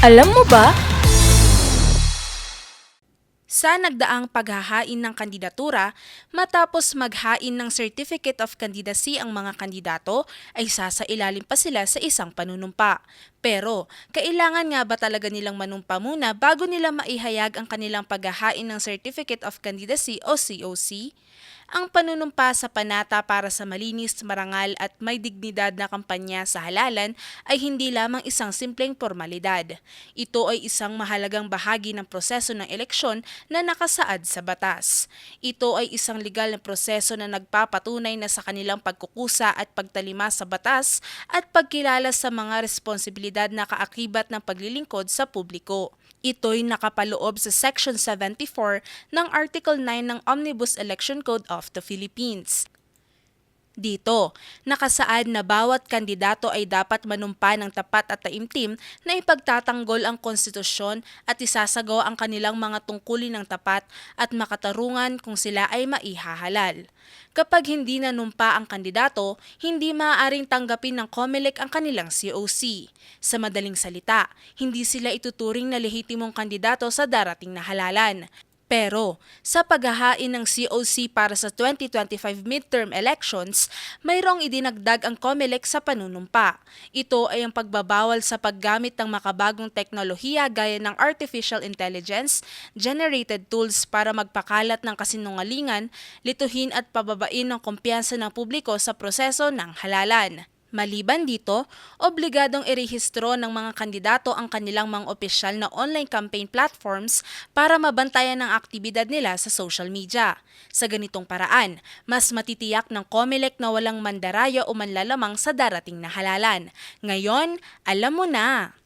Alam mo ba? sa nagdaang paghahain ng kandidatura, matapos maghain ng Certificate of Candidacy ang mga kandidato, ay sasailalim pa sila sa isang panunumpa. Pero, kailangan nga ba talaga nilang manumpa muna bago nila maihayag ang kanilang paghahain ng Certificate of Candidacy o COC? Ang panunumpa sa panata para sa malinis, marangal at may dignidad na kampanya sa halalan ay hindi lamang isang simpleng formalidad. Ito ay isang mahalagang bahagi ng proseso ng eleksyon na nakasaad sa batas. Ito ay isang legal na proseso na nagpapatunay na sa kanilang pagkukusa at pagtalima sa batas at pagkilala sa mga responsibilidad na kaakibat ng paglilingkod sa publiko. Ito'y nakapaloob sa Section 74 ng Article 9 ng Omnibus Election Code of the Philippines. Dito, nakasaad na bawat kandidato ay dapat manumpa ng tapat at taimtim na ipagtatanggol ang konstitusyon at isasagawa ang kanilang mga tungkulin ng tapat at makatarungan kung sila ay maihahalal. Kapag hindi nanumpa ang kandidato, hindi maaaring tanggapin ng COMELEC ang kanilang COC. Sa madaling salita, hindi sila ituturing na lehitimong kandidato sa darating na halalan. Pero sa paghahain ng COC para sa 2025 midterm elections, mayroong idinagdag ang COMELEC sa panunumpa. Ito ay ang pagbabawal sa paggamit ng makabagong teknolohiya gaya ng artificial intelligence, generated tools para magpakalat ng kasinungalingan, lituhin at pababain ng kumpiyansa ng publiko sa proseso ng halalan. Maliban dito, obligadong irehistro ng mga kandidato ang kanilang mga opisyal na online campaign platforms para mabantayan ang aktibidad nila sa social media. Sa ganitong paraan, mas matitiyak ng COMELEC na walang mandaraya o manlalamang sa darating na halalan. Ngayon, alam mo na!